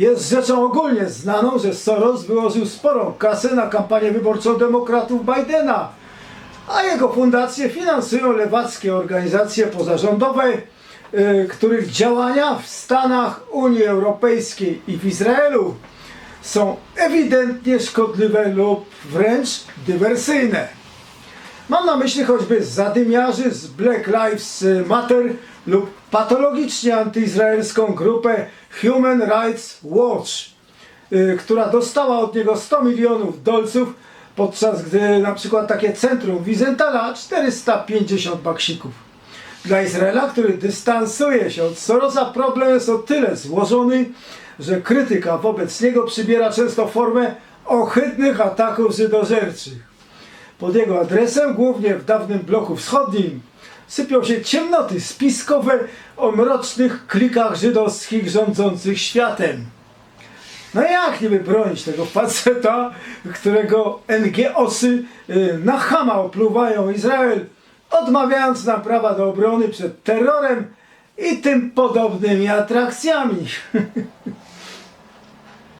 Jest rzeczą ogólnie znaną, że Soros wyłożył sporą kasę na kampanię wyborczą demokratów Bidena, a jego fundacje finansują lewackie organizacje pozarządowe, y, których działania w Stanach, Unii Europejskiej i w Izraelu są ewidentnie szkodliwe lub wręcz dywersyjne. Mam na myśli choćby zadymiarzy z Black Lives Matter lub patologicznie antyizraelską grupę Human Rights Watch, y, która dostała od niego 100 milionów dolców, podczas gdy na przykład takie centrum Wizentala 450 baksików. Dla Izraela, który dystansuje się od Sorosa, problem jest o tyle złożony, że krytyka wobec niego przybiera często formę ohydnych ataków żydożerczych. Pod jego adresem, głównie w dawnym bloku wschodnim, sypią się ciemnoty spiskowe o mrocznych klikach żydowskich rządzących światem. No jak niby bronić tego faceta, którego NGOsy y, na chama opluwają Izrael, odmawiając nam prawa do obrony przed terrorem i tym podobnymi atrakcjami.